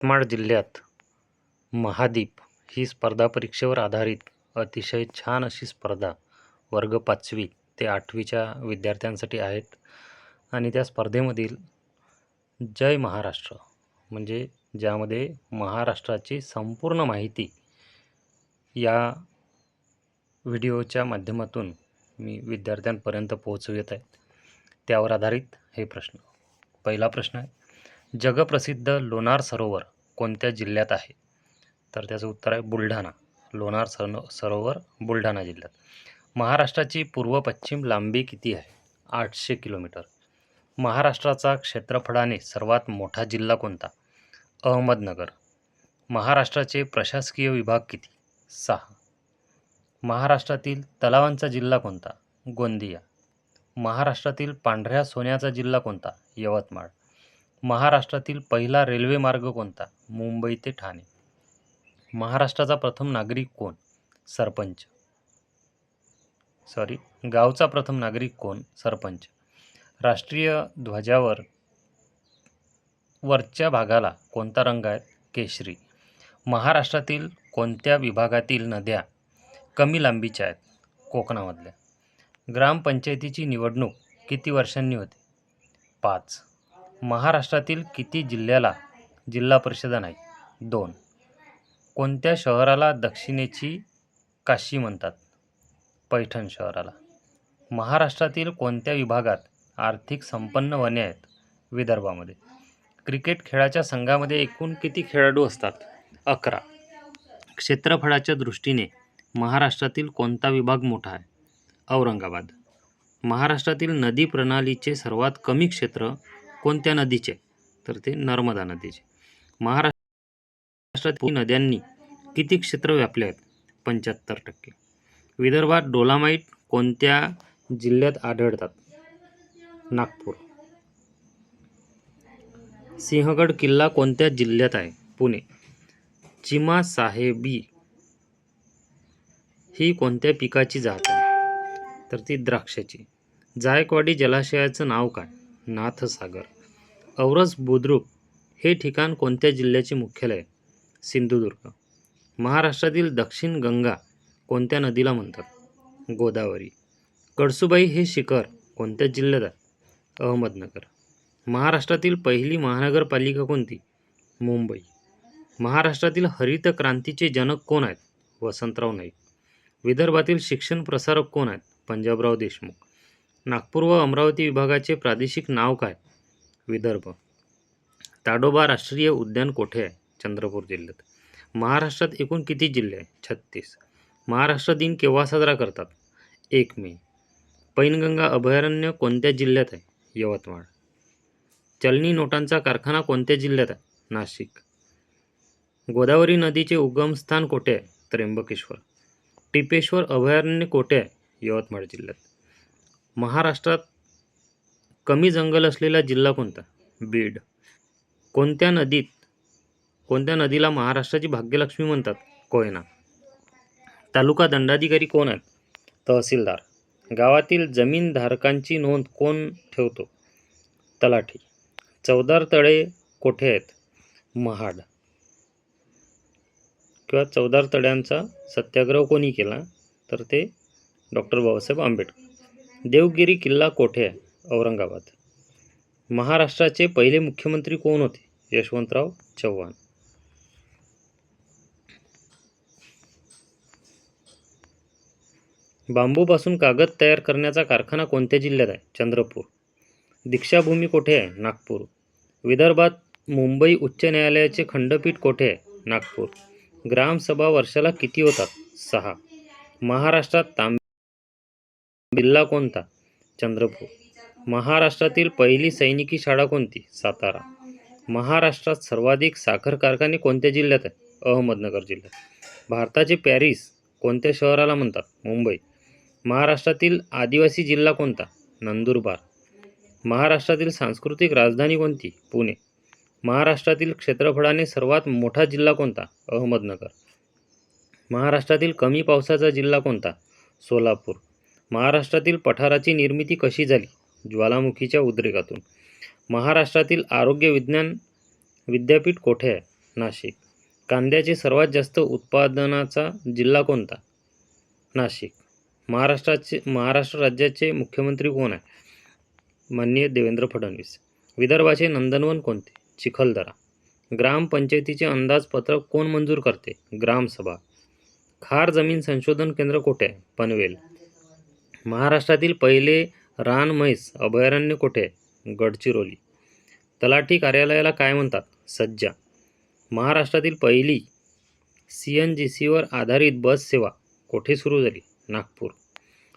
यवतमाळ जिल्ह्यात महादीप ही स्पर्धा परीक्षेवर आधारित अतिशय छान अशी स्पर्धा वर्ग पाचवी ते आठवीच्या विद्यार्थ्यांसाठी आहेत. आणि त्या स्पर्धेमधील जय महाराष्ट्र म्हणजे ज्यामध्ये महाराष्ट्राची संपूर्ण माहिती या व्हिडिओच्या माध्यमातून मी विद्यार्थ्यांपर्यंत पोहोचवित आहे. त्यावर आधारित हे प्रश्न. पहिला प्रश्न आहे जगप्रसिद्ध लोणार सरोवर कोणत्या जिल्ह्यात आहे? तर त्याचं उत्तर आहे बुलढाणा. लोणार सरो सरोवर बुलढाणा जिल्ह्यात. महाराष्ट्राची पूर्व पश्चिम लांबी किती आहे? आठशे किलोमीटर. महाराष्ट्राचा क्षेत्रफळाने सर्वात मोठा जिल्हा कोणता? अहमदनगर. महाराष्ट्राचे प्रशासकीय विभाग किती? सहा. महाराष्ट्रातील तलावांचा जिल्हा कोणता? गोंदिया. महाराष्ट्रातील पांढऱ्या सोन्याचा जिल्हा कोणता? यवतमाळ. महाराष्ट्रातील पहिला रेल्वे मार्ग कोणता? मुंबई ते ठाणे. महाराष्ट्राचा प्रथम नागरिक कोण? सरपंच. सॉरी गावचा प्रथम नागरिक कोण? सरपंच. राष्ट्रीय ध्वजावर वरच्या भागाला कोणता रंग आहे? केशरी. महाराष्ट्रातील कोणत्या विभागातील नद्या कमी लांबीच्या आहेत? कोकणामधल्या. ग्रामपंचायतीची निवडणूक किती वर्षांनी होते? पाच. महाराष्ट्रातील किती जिल्ह्याला जिल्हा परिषदा नाही? दोन. कोणत्या शहराला दक्षिणेची काशी म्हणतात? पैठण शहराला. महाराष्ट्रातील कोणत्या विभागात आर्थिक संपन्न वने आहेत? विदर्भामध्ये. क्रिकेट खेळाच्या संघामध्ये एकूण किती खेळाडू असतात? अकरा. क्षेत्रफळाच्या दृष्टीने महाराष्ट्रातील कोणता विभाग मोठा आहे? औरंगाबाद. महाराष्ट्रातील नदी प्रणालीचे सर्वात कमी क्षेत्र कोणत्या नदीचे? तर ते नर्मदा नदीचे. महाराष्ट्रात नद्यांनी किती क्षेत्र व्यापले आहेत? पंच्याहत्तर टक्के. विदर्भात डोलामाईट कोणत्या जिल्ह्यात आढळतात? नागपूर. सिंहगड किल्ला कोणत्या जिल्ह्यात आहे? पुणे. चिमा साहेबी ही कोणत्या पिकाची जात आहे? तर ती द्राक्षाची. जायकवाडी जलाशयाचं नाव काय? नाथसागर औरस बुद्रुक हे ठिकाण कोणत्या जिल्ह्याचे मुख्यालय? आहे? सिंधुदुर्ग. महाराष्ट्रातील दक्षिण गंगा कोणत्या नदीला म्हणतात? गोदावरी. कळसुबाई हे शिखर कोणत्या जिल्ह्यात आहे? अहमदनगर. महाराष्ट्रातील पहिली महानगरपालिका कोणती? मुंबई. महाराष्ट्रातील हरित क्रांतीचे जनक कोण आहेत? वसंतराव नाईक. विदर्भातील शिक्षण प्रसारक कोण आहेत? पंजाबराव देशमुख. नागपूर व अमरावती विभागाचे प्रादेशिक नाव काय? विदर्भ. ताडोबा राष्ट्रीय उद्यान कोठे आहे? चंद्रपूर जिल्ह्यात. महाराष्ट्रात एकूण किती जिल्हे आहे छत्तीस. महाराष्ट्र दिन केव्हा साजरा करतात? एक मे. पैनगंगा अभयारण्य कोणत्या जिल्ह्यात आहे? यवतमाळ. चलनी नोटांचा कारखाना कोणत्या जिल्ह्यात आहे? नाशिक. गोदावरी नदीचे उगमस्थान कोठे आहे? त्र्यंबकेश्वर. टिपेश्वर अभयारण्य कोठे आहे? यवतमाळ जिल्ह्यात. महाराष्ट्रात कमी जंगल असलेला जिल्हा कोणता? बीड. कोणत्या नदीत कोणत्या नदीला महाराष्ट्राची भाग्यलक्ष्मी म्हणतात? कोयना. तालुका दंडाधिकारी कोण आहेत? तहसीलदार. गावातील जमीनधारकांची नोंद कोण ठेवतो? तलाठी. चौदार तळे कोठे आहेत? महाड. किंवा चौदार तळ्यांचा सत्याग्रह कोणी केला? तर ते डॉक्टर बाबासाहेब आंबेडकर. देवगिरी किल्ला कोठे आहे? औरंगाबाद. महाराष्ट्राचे पहिले मुख्यमंत्री कोण होते? यशवंतराव चव्हाण. बांबूपासून कागद तयार करण्याचा कारखाना कोणत्या जिल्ह्यात आहे? चंद्रपूर. दीक्षाभूमी कोठे आहे? नागपूर. विदर्भात मुंबई उच्च न्यायालयाचे खंडपीठ कोठे आहे? नागपूर. ग्रामसभा वर्षाला किती होतात? सहा. महाराष्ट्रात तांबे जिल्हा कोणता? चंद्रपूर. महाराष्ट्रातील पहिली सैनिकी शाळा कोणती? सातारा. महाराष्ट्रात सर्वाधिक साखर कारखाने कोणत्या जिल्ह्यात आहे अहमदनगर जिल्ह्यात. भारताचे पॅरिस कोणत्या शहराला म्हणतात? मुंबई. महाराष्ट्रातील आदिवासी जिल्हा कोणता? नंदुरबार. महाराष्ट्रातील सांस्कृतिक राजधानी कोणती? पुणे. महाराष्ट्रातील क्षेत्रफळाने सर्वात मोठा जिल्हा कोणता? अहमदनगर. महाराष्ट्रातील कमी पावसाचा जिल्हा कोणता? सोलापूर. महाराष्ट्रातील पठाराची निर्मिती कशी झाली? ज्वालामुखीच्या उद्रेकातून. महाराष्ट्रातील आरोग्य विज्ञान विद्यापीठ कोठे आहे? नाशिक. कांद्याचे सर्वात जास्त उत्पादनाचा जिल्हा कोणता? नाशिक. महाराष्ट्राचे महाराष्ट्र राज्याचे मुख्यमंत्री कोण आहे माननीय देवेंद्र फडणवीस. विदर्भाचे नंदनवन कोणते? चिखलदरा. ग्रामपंचायतीचे अंदाजपत्रक कोण मंजूर करते? ग्रामसभा. खार जमीन संशोधन केंद्र कोठे आहे? पनवेल. महाराष्ट्रातील पहिले रान म्हैस अभयारण्य कोठे? आहे गडचिरोली. तलाठी कार्यालयाला काय म्हणतात? सज्जा. महाराष्ट्रातील पहिली सी एन जी सीवर आधारित बस सेवा कोठे सुरू झाली? नागपूर.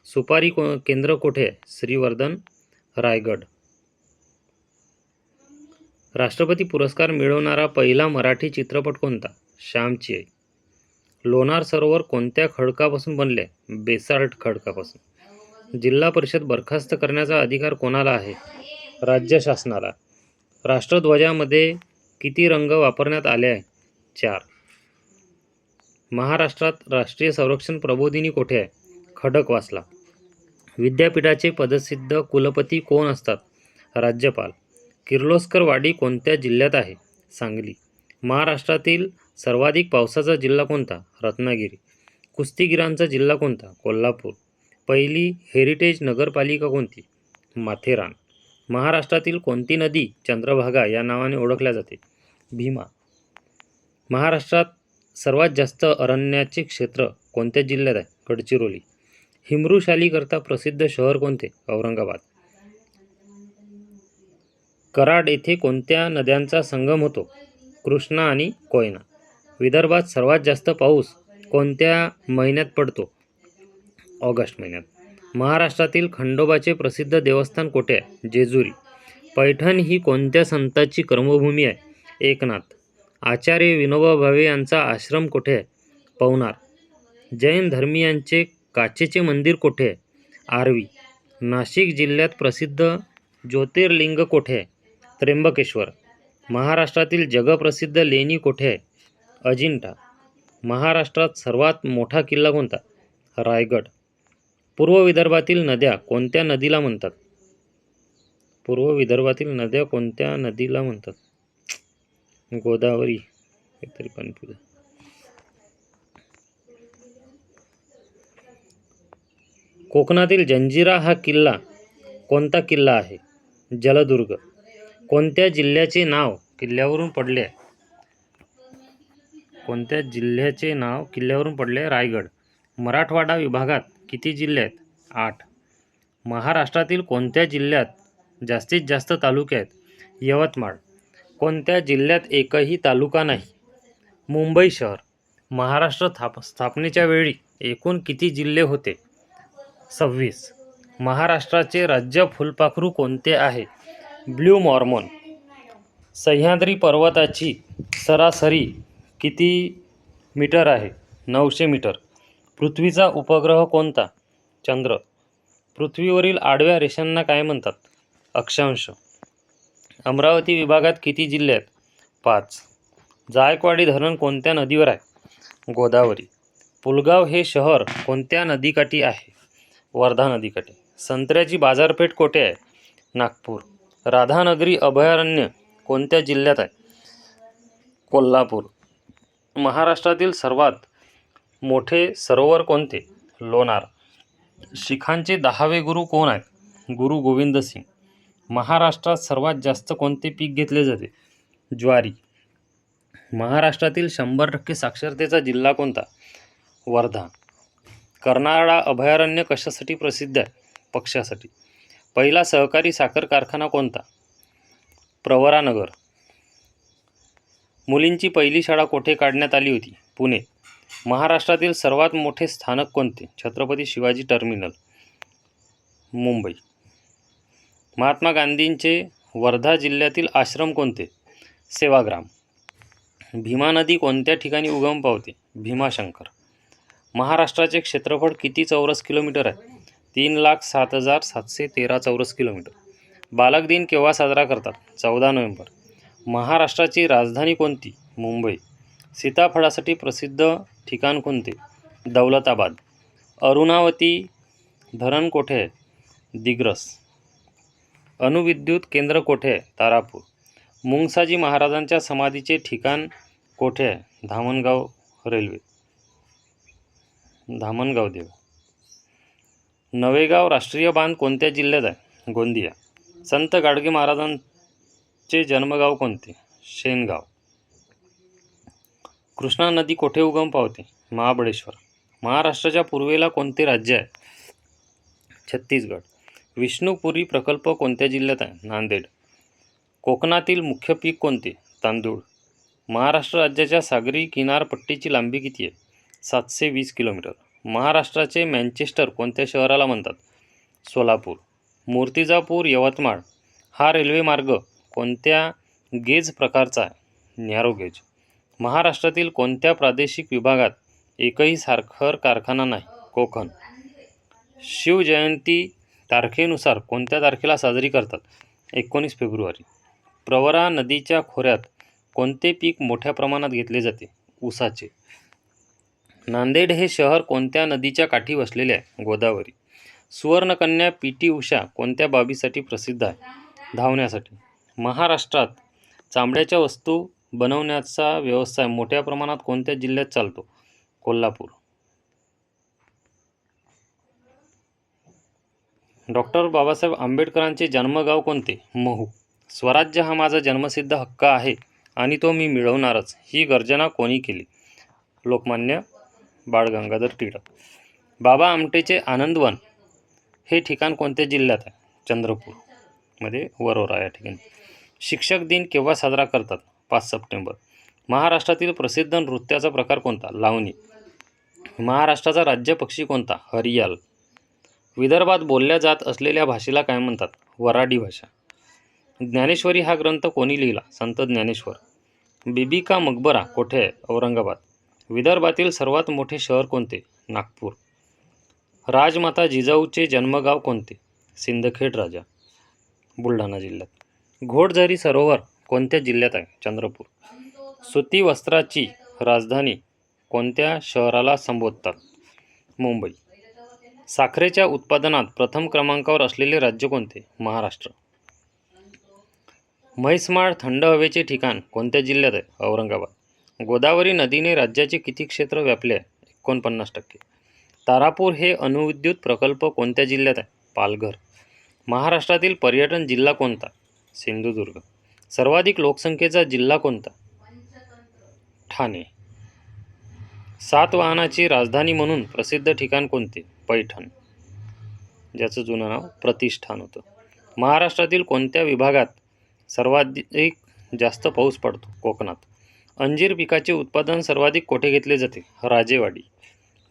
सुपारी को केंद्र कोठे? आहे श्रीवर्धन रायगड. राष्ट्रपती पुरस्कार मिळवणारा पहिला मराठी चित्रपट कोणता? श्यामची आई. लोणार सरोवर कोणत्या खडकापासून बनले? बेसाल्ट खडकापासून. जिल्हा परिषद बरखास्त करण्याचा अधिकार कोणाला आहे? राज्य शासनाला. राष्ट्रध्वजामध्ये किती रंग वापरण्यात आले आहे चार. महाराष्ट्रात राष्ट्रीय संरक्षण प्रबोधिनी कोठे आहे? खडकवासला विद्यापीठाचे पदसिद्ध कुलपती कोण असतात? राज्यपाल. किर्लोस्कर वाडी कोणत्या जिल्ह्यात आहे? सांगली. महाराष्ट्रातील सर्वाधिक पावसाचा जिल्हा कोणता? रत्नागिरी. कुस्तीगिरांचा जिल्हा कोणता? कोल्हापूर. पहिली हेरिटेज नगरपालिका कोणती? माथेरान. महाराष्ट्रातील कोणती नदी चंद्रभागा या नावाने ओळखल्या जाते? भीमा. महाराष्ट्रात सर्वात जास्त अरण्याचे क्षेत्र कोणत्या जिल्ह्यात आहे? गडचिरोली. हिमृशालीकरता प्रसिद्ध शहर कोणते? औरंगाबाद. कराड येथे कोणत्या नद्यांचा संगम होतो? कृष्णा आणि कोयना. विदर्भात सर्वात जास्त पाऊस कोणत्या महिन्यात पडतो? ऑगस्ट महिन्यात. महाराष्ट्रातील खंडोबाचे प्रसिद्ध देवस्थान कोठे आहे? जेजुरी. पैठण ही कोणत्या संताची कर्मभूमी आहे? एकनाथ. आचार्य विनोबा भावे यांचा आश्रम कोठे आहे? पवनार. जैन धर्मीयांचे काचेचे मंदिर कोठे आहे? आरवी. नाशिक जिल्ह्यात प्रसिद्ध ज्योतिर्लिंग कोठे आहे? त्र्यंबकेश्वर. महाराष्ट्रातील जगप्रसिद्ध लेणी कोठे आहे? अजिंठा. महाराष्ट्रात सर्वात मोठा किल्ला कोणता? रायगड. पूर्व विदर्भातील नद्या कोणत्या नदीला म्हणतात? पूर्व विदर्भातील नद्या कोणत्या नदीला म्हणतात? गोदावरी. काहीतरी पण पुढे. कोकणातील जंजिरा हा किल्ला कोणता किल्ला आहे? जलदुर्ग. कोणत्या जिल्ह्याचे नाव किल्ल्यावरून पडले? आहे कोणत्या जिल्ह्याचे नाव किल्ल्यावरून पडले? रायगड. मराठवाडा विभागात किती जिल्हे आहेत? आठ. महाराष्ट्रातील कोणत्या जिल्ह्यात जास्तीत जास्त तालुके आहेत? यवतमाळ. कोणत्या जिल्ह्यात एकही तालुका नाही? मुंबई शहर. महाराष्ट्र थाप स्थापनेच्या वेळी एकूण किती जिल्हे होते? सव्वीस. महाराष्ट्राचे राज्य फुलपाखरू कोणते आहे? Blue Mormon. सह्याद्री पर्वताची सरासरी किती मीटर आहे? नऊशे मीटर. पृथ्वीचा उपग्रह कोणता? चंद्र. पृथ्वीवरील आडव्या रेषांना काय म्हणतात? अक्षांश. अमरावती विभागात किती जिल्हे आहेत? पाच. जायकवाडी धरण कोणत्या नदीवर आहे? गोदावरी. पुलगाव हे शहर कोणत्या नदीकाठी आहे? वर्धा नदीकाठी. संत्र्याची बाजारपेठ कोठे आहे? नागपूर. राधानगरी अभयारण्य कोणत्या जिल्ह्यात आहे? कोल्हापूर. महाराष्ट्रातील सर्वात मोठे सरोवर कोणते? लोणार. शिखांचे दहावे गुरु कोण आहेत? गुरु गोविंद सिंग. महाराष्ट्रात सर्वात जास्त कोणते पीक घेतले जाते? ज्वारी. महाराष्ट्रातील शंभर टक्के साक्षरतेचा जिल्हा कोणता? वर्धा. कर्नाळा अभयारण्य कशासाठी प्रसिद्ध आहे? पक्षासाठी पहिला सहकारी साखर कारखाना कोणता? प्रवरानगर मुलींची पहिली शाळा कोठे काढण्यात आली होती? पुणे. महाराष्ट्रातील सर्वात मोठे स्थानक कोणते? छत्रपती शिवाजी टर्मिनल मुंबई. महात्मा गांधींचे वर्धा जिल्ह्यातील आश्रम कोणते? सेवाग्राम. भीमा नदी कोणत्या ठिकाणी उगम पावते? भीमाशंकर. महाराष्ट्राचे क्षेत्रफळ किती चौरस किलोमीटर आहे? तीन लाख सात हजार सातशे तेरा चौरस किलोमीटर. बालक दिन केव्हा साजरा करतात? चौदा नोव्हेंबर. महाराष्ट्राची राजधानी कोणती? मुंबई. सीताफळासाठी प्रसिद्ध ठिकाण कोणते? दौलताबाद. अरुणावती धरण कोठे? आहे दिग्रस. अणुविद्युत केंद्र कोठे? आहे तारापूर. मुंगसाजी महाराजांच्या समाधीचे ठिकाण कोठे? आहे धामणगाव रेल्वे. धामणगाव देव. नवेगाव राष्ट्रीय बांध कोणत्या जिल्ह्यात आहे? गोंदिया. संत गाडगे महाराजांचे जन्मगाव कोणते? शेनगाव. कृष्णा नदी कोठे उगम पावते? महाबळेश्वर. महाराष्ट्राच्या पूर्वेला कोणते राज्य आहे? छत्तीसगड. विष्णुपुरी प्रकल्प कोणत्या जिल्ह्यात आहे? नांदेड. कोकणातील मुख्य पीक कोणते? तांदूळ. महाराष्ट्र राज्याच्या सागरी किनारपट्टीची लांबी किती आहे? सातशे वीस किलोमीटर. महाराष्ट्राचे मँचेस्टर कोणत्या शहराला म्हणतात? सोलापूर. मूर्तिजापूर यवतमाळ. हा रेल्वेमार्ग कोणत्या गेज प्रकारचा आहे? Narrow gauge. महाराष्ट्रातील कोणत्या प्रादेशिक विभागात एकही साखर कारखाना नाही? कोकण. शिवजयंती तारखेनुसार कोणत्या तारखेला साजरी करतात? एकोणीस फेब्रुवारी. प्रवरा नदीच्या खोऱ्यात कोणते पीक मोठ्या प्रमाणात घेतले जाते? ऊसाचे नांदेड हे शहर कोणत्या नदीच्या काठी वसलेले आहे? गोदावरी. सुवर्णकन्या पी टी उषा कोणत्या बाबीसाठी प्रसिद्ध आहे? धावण्यासाठी. महाराष्ट्रात चामड्याच्या वस्तू बनवण्याचा व्यवसाय मोठ्या प्रमाणात कोणत्या जिल्ह्यात चालतो? कोल्हापूर. डॉक्टर बाबासाहेब आंबेडकरांचे जन्मगाव कोणते? महू. स्वराज्य हा माझा जन्मसिद्ध हक्क आहे आणि तो मी मिळवणारच. ही गर्जना कोणी केली? लोकमान्य बाळ गंगाधर टिळक. बाबा आमटेचे आनंदवन. हे ठिकाण कोणत्या जिल्ह्यात आहे? चंद्रपूरमध्ये वरोरा या ठिकाणी. शिक्षक दिन केव्हा साजरा करतात? पाच सप्टेंबर. महाराष्ट्रातील प्रसिद्ध नृत्याचा प्रकार कोणता? लावणी. महाराष्ट्राचा राज्य पक्षी कोणता? हरियाल. विदर्भात बोलल्या जात असलेल्या भाषेला काय म्हणतात? वराडी भाषा. ज्ञानेश्वरी हा ग्रंथ कोणी लिहिला? संत ज्ञानेश्वर. बिबिका मकबरा कोठे आहे? औरंगाबाद. विदर्भातील सर्वात मोठे शहर कोणते? नागपूर. राजमाता जिजाऊचे जन्मगाव कोणते? सिंदखेड राजा. बुलढाणा जिल्ह्यात. घोडझरी सरोवर कोणत्या जिल्ह्यात आहे? चंद्रपूर. सुती वस्त्राची राजधानी कोणत्या शहराला संबोधतात? मुंबई. साखरेच्या उत्पादनात प्रथम क्रमांकावर असलेले राज्य कोणते? महाराष्ट्र. म्हैसमाळ थंड हवेचे ठिकाण कोणत्या जिल्ह्यात आहे? औरंगाबाद. गोदावरी नदीने राज्याचे किती क्षेत्र व्यापले आहे? एकोणपन्नास टक्के. तारापूर हे अणुविद्युत प्रकल्प कोणत्या जिल्ह्यात आहे? पालघर. महाराष्ट्रातील पर्यटन जिल्हा कोणता? सिंधुदुर्ग. सर्वाधिक लोकसंख्येचा जिल्हा कोणता? ठाणे. सातवाहनाची राजधानी म्हणून प्रसिद्ध ठिकाण कोणते? पैठण. ज्याचं जुनं नाव प्रतिष्ठान होतं. महाराष्ट्रातील कोणत्या विभागात सर्वाधिक जास्त पाऊस पडतो? कोकणात. अंजीर पिकाचे उत्पादन सर्वाधिक कोठे घेतले जाते? राजेवाडी.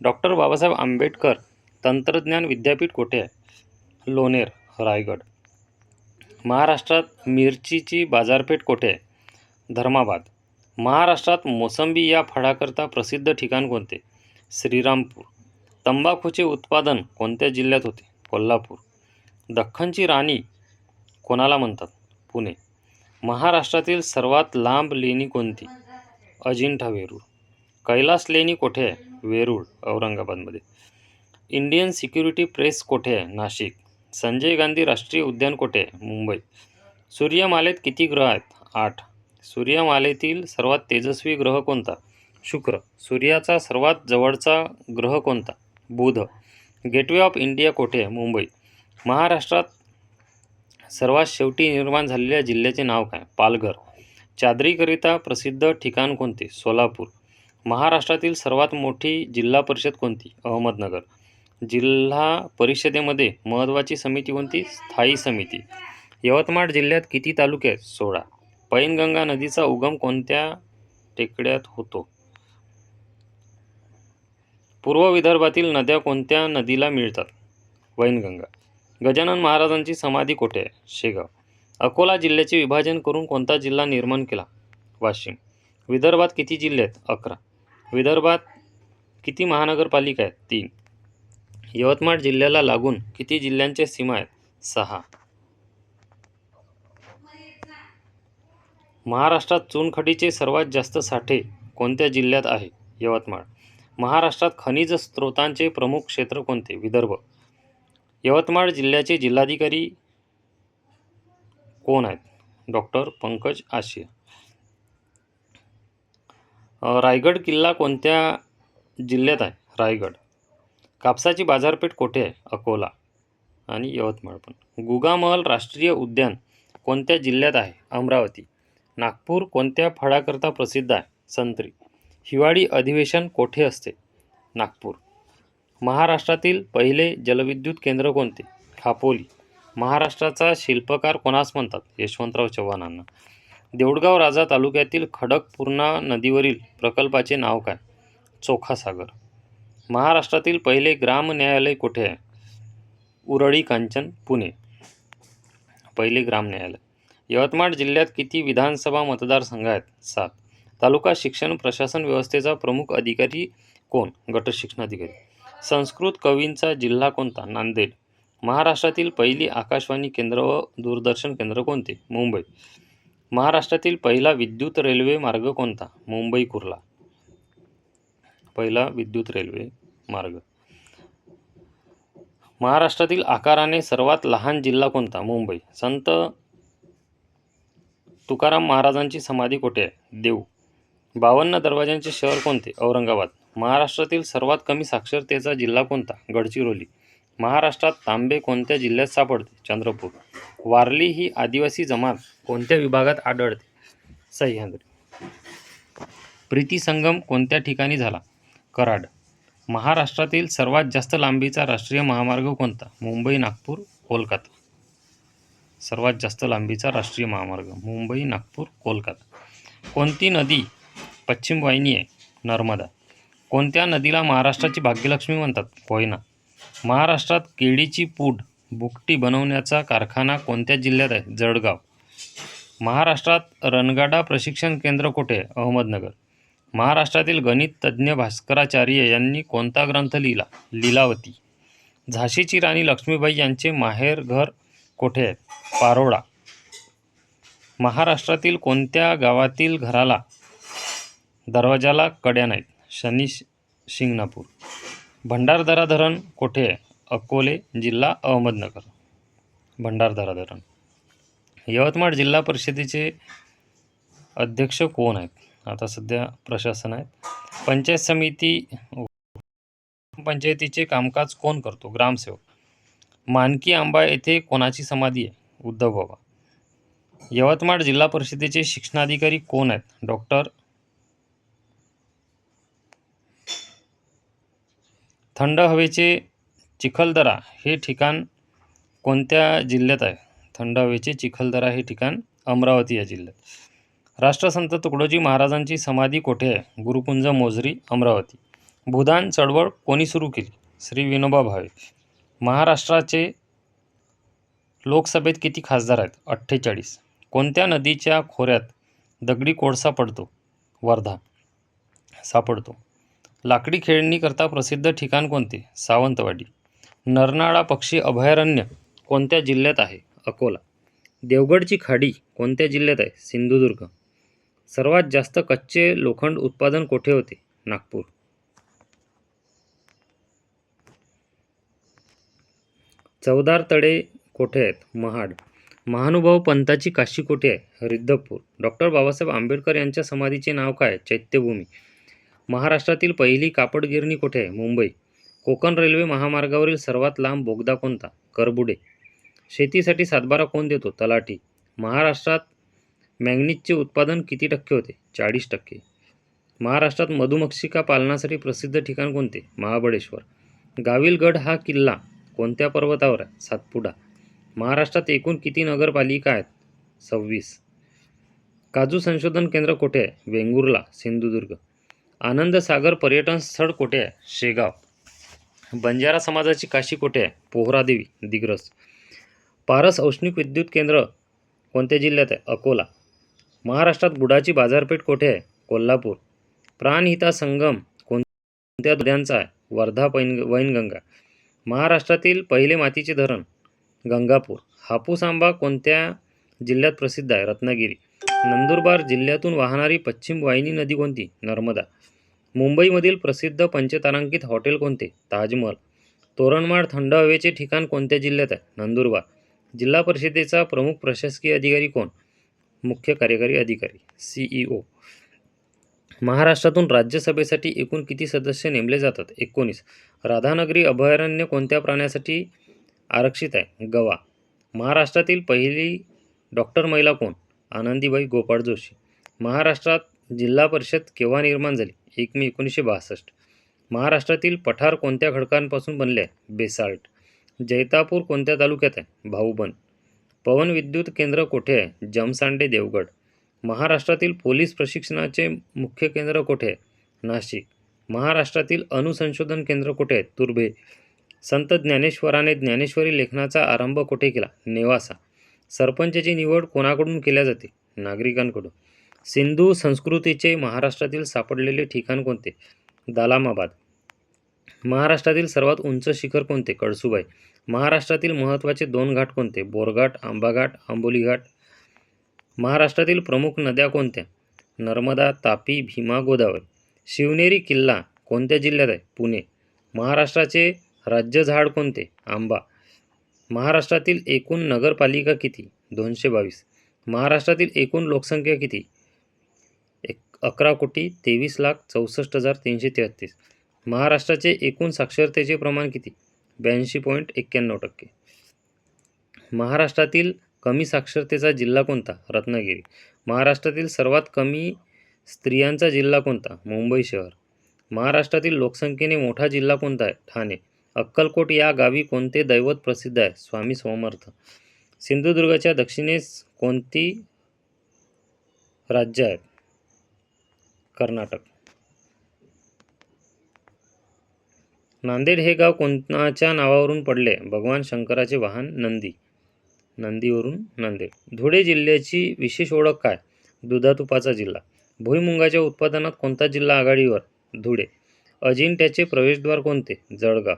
डॉक्टर बाबासाहेब आंबेडकर तंत्रज्ञान विद्यापीठ कोठे आहे? लोणेर रायगड. महाराष्ट्रात मिरचीची बाजारपेठ कोठे आहे? धर्माबाद. महाराष्ट्रात मोसंबी या फळाकरता प्रसिद्ध ठिकाण कोणते? श्रीरामपूर. तंबाखूचे उत्पादन कोणत्या जिल्ह्यात होते? कोल्हापूर. दख्खनची राणी कोणाला म्हणतात? पुणे. महाराष्ट्रातील सर्वात लांब लेणी कोणती? अजिंठा वेरूळ. कैलास लेणी कोठे आहे? वेरूळ औरंगाबादमध्ये. इंडियन सिक्युरिटी प्रेस कोठे आहे? नाशिक. संजय गांधी राष्ट्रीय उद्यान कोठे? आहे मुंबई. सूर्यमालेत किती ग्रह आहेत? आठ. सूर्यमालेतील सर्वात तेजस्वी ग्रह कोणता? शुक्र. सूर्याचा सर्वात जवळचा ग्रह कोणता? बुध. गेटवे ऑफ इंडिया कोठे? आहे मुंबई. महाराष्ट्रात सर्वात शेवटी निर्माण झालेल्या जिल्ह्याचे नाव काय? पालघर. चादरीकरिता प्रसिद्ध ठिकाण कोणते? सोलापूर. महाराष्ट्रातील सर्वात मोठी जिल्हा परिषद कोणती? अहमदनगर. जिल्हा परिषदेमध्ये महत्त्वाची समिती कोणती? स्थायी समिती. यवतमाळ जिल्ह्यात किती तालुके आहेत सोळा. पैनगंगा नदीचा उगम कोणत्या टेकड्यात होतो? पूर्व विदर्भातील नद्या कोणत्या नदीला मिळतात? वैनगंगा. गजानन महाराजांची समाधी कोठे आहे? शेगाव. अकोला जिल्ह्याचे विभाजन करून कोणता जिल्हा निर्माण केला? वाशिम. विदर्भात किती जिल्हे आहेत? अकरा. विदर्भात किती महानगरपालिका आहेत? तीन. यवतमाळ जिल्ह्याला लागून किती जिल्ह्यांच्या सीमा आहेत? सहा. महाराष्ट्रात चुनखडीचे सर्वात जास्त साठे कोणत्या जिल्ह्यात आहे? यवतमाळ. महाराष्ट्रात खनिज स्रोतांचे प्रमुख क्षेत्र कोणते? विदर्भ. यवतमाळ जिल्ह्याचे जिल्हाधिकारी कोण आहेत? डॉक्टर पंकज आशिया. रायगड किल्ला कोणत्या जिल्ह्यात आहे? रायगड. कापसाची बाजारपेठ कोठे आहे? अकोला. आणि यवतमाळ पण. गुगामहल राष्ट्रीय उद्यान कोणत्या जिल्ह्यात आहे? अमरावती. नागपूर कोणत्या फळाकरता प्रसिद्ध आहे? संत्री. हिवाळी अधिवेशन कोठे असते? नागपूर. महाराष्ट्रातील पहिले जलविद्युत केंद्र कोणते? खापोली. महाराष्ट्राचा शिल्पकार कोणास म्हणतात? यशवंतराव चव्हाणांना. देऊळगाव राजा तालुक्यातील खडकपूर्णा नदीवरील प्रकल्पाचे नाव काय? चोखासागर. महाराष्ट्रातील पहिले ग्राम न्यायालय कुठे आहे? उरळी कांचन पुणे. पहिले ग्राम न्यायालय. यवतमाळ जिल्ह्यात किती विधानसभा मतदारसंघ आहेत? सात. तालुका शिक्षण प्रशासन व्यवस्थेचा प्रमुख अधिकारी कोण? गट शिक्षणाधिकारी संस्कृत कवींचा जिल्हा कोणता? नांदेड. महाराष्ट्रातील पहिली आकाशवाणी केंद्र व दूरदर्शन केंद्र कोणते? मुंबई. महाराष्ट्रातील पहिला विद्युत रेल्वे मार्ग कोणता? मुंबई कुर्ला. पहिला विद्युत रेल्वे मार्ग. महाराष्ट्रातील आकाराने सर्वात लहान जिल्हा कोणता? मुंबई. संत तुकाराम महाराजांची समाधी कोठे आहे? देऊ बावन्न दरवाजांचे शहर कोणते? औरंगाबाद. महाराष्ट्रातील सर्वात कमी साक्षरतेचा जिल्हा कोणता? गडचिरोली. महाराष्ट्रात तांबे कोणत्या जिल्ह्यात सापडते? चंद्रपूर. वारली ही आदिवासी जमात कोणत्या विभागात आढळते? सह्याद्री. प्रीती संगम कोणत्या ठिकाणी झाला? कराड. महाराष्ट्रातील सर्वात जास्त लांबीचा राष्ट्रीय महामार्ग कोणता? मुंबई नागपूर कोलकाता. सर्वात जास्त लांबीचा राष्ट्रीय महामार्ग मुंबई नागपूर कोलकाता. कोणती नदी पश्चिम वाहिनी आहे? नर्मदा. कोणत्या नदीला महाराष्ट्राची भाग्यलक्ष्मी म्हणतात? कोयना महाराष्ट्रात केळीची पूड बुकटी बनवण्याचा कारखाना कोणत्या जिल्ह्यात आहे? जळगाव. महाराष्ट्रात रणगाडा प्रशिक्षण केंद्र कुठे आहे? अहमदनगर. महाराष्ट्रातील गणित तज्ज्ञ भास्कराचार्य यांनी कोणता ग्रंथ लिहिला? लीलावती. झाशीची राणी लक्ष्मीबाई यांचे माहेर घर कोठे आहे? पारोळा. महाराष्ट्रातील कोणत्या गावातील घराला दरवाजाला कड्या नाहीत? शनी शिंगणापूर. भंडारदरा धरण कोठे आहे? अकोले जिल्हा अहमदनगर. भंडारदरा धरण यवतमाळ जिल्हा परिषदेचे अध्यक्ष कोण आहेत? आता सध्या प्रशासन आहेत. पंचायत समिती पंचायतीचे कामकाज कोण करतो? ग्रामसेवक. मानकी आंबा येथे कोणाची समाधी आहे? उद्धव बाबा. यवतमाळ जिल्हा परिषदेचे शिक्षणाधिकारी कोण आहेत? डॉक्टर थंड हवेचे चिखलदरा हे ठिकाण कोणत्या जिल्ह्यात आहे? थंड हवेचे चिखलदरा हे ठिकाण अमरावती या जिल्ह्यात. राष्ट्रसंत तुकडोजी महाराजांची समाधी कोठे आहे? गुरुकुंज मोझरी अमरावती. भूदान चळवळ कोणी सुरू केली? श्री विनोबा भावे. महाराष्ट्राचे लोकसभेत किती खासदार आहेत? अठ्ठेचाळीस. कोणत्या नदीच्या खोऱ्यात दगडी कोळसा पडतो? वर्धा. सापडतो. लाकडी खेळणीकरता प्रसिद्ध ठिकाण कोणते? सावंतवाडी. नरनाळा पक्षी अभयारण्य कोणत्या जिल्ह्यात आहे? अकोला. देवगडची खाडी कोणत्या जिल्ह्यात आहे? सिंधुदुर्ग. सर्वात जास्त कच्चे लोखंड उत्पादन कोठे होते? नागपूर. चवदार तळे कोठे आहेत? महाड. महानुभाव पंथाची काशी कोठे आहे? रिद्धपूर डॉक्टर बाबासाहेब आंबेडकर यांच्या समाधीचे नाव काय चैत्यभूमी. महाराष्ट्रातील पहिली कापड गिरणी आहे? मुंबई. कोकण रेल्वे महामार्गावरील सर्वात लांब बोगदा कोणता? करबुडे. शेतीसाठी सातबारा कोण देतो? तलाठी. महाराष्ट्रात मॅंगनीजचे उत्पादन किती टक्के होते? चाळीस टक्के. महाराष्ट्रात मधुमक्षिका पालनासाठी प्रसिद्ध ठिकाण कोणते? महाबळेश्वर. गाविलगड हा किल्ला कोणत्या पर्वतावर आहे? सातपुडा. महाराष्ट्रात एकूण किती नगरपालिका आहेत? सव्वीस. काजू संशोधन केंद्र कोठे आहे? वेंगुर्ला सिंधुदुर्ग. आनंद सागर पर्यटन स्थळ कोठे आहे? शेगाव. बंजारा समाजाची काशी कोठे आहे? पोहरादेवी दिग्रस. पारस औष्णिक विद्युत केंद्र कोणत्या जिल्ह्यात आहे? अकोला. महाराष्ट्रात गुडाची बाजारपेठ कोठे आहे? कोल्हापूर. प्राणहिता संगम कोणत्या नद्यांचा आहे? वर्धा पैन वैनगंगा. महाराष्ट्रातील पहिले मातीचे धरण गंगापूर. हापूस आंबा कोणत्या जिल्ह्यात प्रसिद्ध आहे? रत्नागिरी. नंदुरबार जिल्ह्यातून वाहणारी पश्चिम वाहिनी नदी कोणती? नर्मदा. मुंबईमधील प्रसिद्ध पंचतारांकित हॉटेल कोणते? ताजमहल. तोरणमाळ थंड हवेचे ठिकाण कोणत्या जिल्ह्यात आहे? नंदुरबार. जिल्हा परिषदेचा प्रमुख प्रशासकीय अधिकारी कोण? मुख्य कार्यकारी अधिकारी सीईओ महाराष्ट्रातून राज्यसभेसाठी एकूण किती सदस्य नेमले जातात? एकोणीस. राधानगरी अभयारण्य कोणत्या प्राण्यासाठी आरक्षित आहे? गवा. महाराष्ट्रातील पहिली डॉक्टर महिला कोण? आनंदीबाई गोपाळ जोशी. महाराष्ट्रात जिल्हा परिषद केव्हा निर्माण झाली? एक मे एकोणीसशे बासष्ट. महाराष्ट्रातील पठार कोणत्या खडकांपासून बनले आहे? बेसाल्ट. जैतापूर कोणत्या तालुक्यात आहे? भाऊबन पवन विद्युत केंद्र कोठे आहे? जमसांडे देवगड. महाराष्ट्रातील पोलीस प्रशिक्षणाचे मुख्य केंद्र कोठे आहे? नाशिक. महाराष्ट्रातील अणुसंशोधन केंद्र कोठे आहे? तुर्भे. संत ज्ञानेश्वराने ज्ञानेश्वरी लेखनाचा आरंभ कुठे केला? नेवासा. सरपंचची निवड कोणाकडून केल्या जाते? नागरिकांकडून. सिंधू संस्कृतीचे महाराष्ट्रातील सापडलेले ठिकाण कोणते? दालामाबाद. महाराष्ट्रातील सर्वात उंच शिखर कोणते? कळसुबाई. महाराष्ट्रातील महत्त्वाचे दोन घाट कोणते? बोरघाट आंबाघाट आंबोली घाट महाराष्ट्रातील प्रमुख नद्या कोणत्या? नर्मदा तापी भीमा गोदावरी. शिवनेरी किल्ला कोणत्या जिल्ह्यात आहे? पुणे. महाराष्ट्राचे राज्य झाड कोणते? आंबा. महाराष्ट्रातील एकूण नगरपालिका किती? दोनशे बावीस. महाराष्ट्रातील एकूण लोकसंख्या किती? एक अकरा कोटी तेवीस लाख चौसष्ट हजार तीनशे तेहतीस. महाराष्ट्राचे एकूण साक्षरतेचे प्रमाण किती? ब्याऐंशी पॉईंट एक्क्याण्णव टक्के. महाराष्ट्रातील कमी साक्षरतेचा जिल्हा कोणता? रत्नागिरी. महाराष्ट्रातील सर्वात कमी स्त्रियांचा जिल्हा कोणता? मुंबई शहर. महाराष्ट्रातील लोकसंख्येने मोठा जिल्हा कोणता आहे? ठाणे. अक्कलकोट या गावी कोणते दैवत प्रसिद्ध आहे? स्वामी समर्थ. सिंधुदुर्गाच्या दक्षिणेस कोणती राज्य आहेत कर्नाटक. नांदेड हे गाव कोणाच्या नावावरून पडले? भगवान शंकराचे वाहन नंदी. नंदीवरून नांदेड. धुळे जिल्ह्याची विशेष ओळख काय? दुधातुपाचा जिल्हा. भुईमुंगाच्या उत्पादनात कोणता जिल्हा आघाडीवर? धुळे. अजिंठ्याचे प्रवेशद्वार कोणते? जळगाव.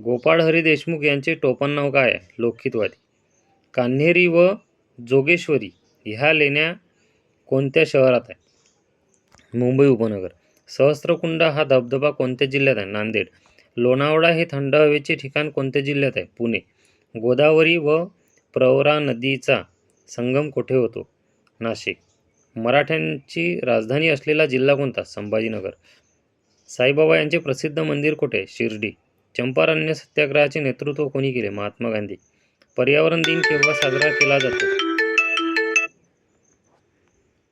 गोपाळ हरी देशमुख यांचे टोपण नाव काय आहे? लोकहितवादी. कान्हेरी व जोगेश्वरी ह्या लेण्या कोणत्या शहरात आहे मुंबई उपनगर. सहस्त्रकुंड हा धबधबा कोणत्या जिल्ह्यात आहे? नांदेड. लोणावळा हे थंड हवेचे ठिकाण कोणत्या जिल्ह्यात आहे? पुणे. गोदावरी व प्रवरा नदीचा संगम कोठे होतो? नाशिक. मराठ्यांची राजधानी असलेला जिल्हा कोणता? संभाजीनगर. साईबाबा यांचे प्रसिद्ध मंदिर कुठे? शिर्डी. चंपारण्य सत्याग्रहाचे नेतृत्व कोणी केले? महात्मा गांधी. पर्यावरण दिन केव्हा साजरा केला जातो?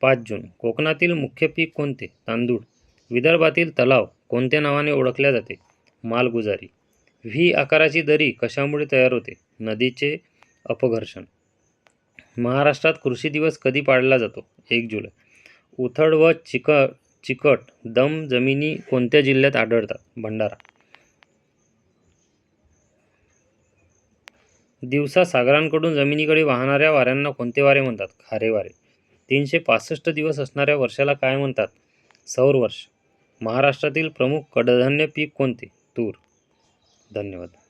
पाच जून. कोकणातील मुख्य पीक कोणते? तांदूळ. विदर्भातील तलाव कोणत्या नावाने ओळखल्या जाते? मालगुजारी. व्ही आकाराची दरी कशामुळे तयार होते? नदीचे अपघर्षण. महाराष्ट्रात कृषी दिवस कधी पाळला जातो? एक जुलै. उथळ व चिक चिकट दम जमिनी कोणत्या जिल्ह्यात आढळतात? भंडारा. दिवसा सागरांकडून जमिनीकडे वाहणाऱ्या वाऱ्यांना कोणते वारे म्हणतात? खारे वारे. तीनशे पासष्ट दिवस असणाऱ्या वर्षाला काय म्हणतात? सौर वर्ष. महाराष्ट्रातील प्रमुख कडधान्य पीक कोणते? तूर. धन्यवाद.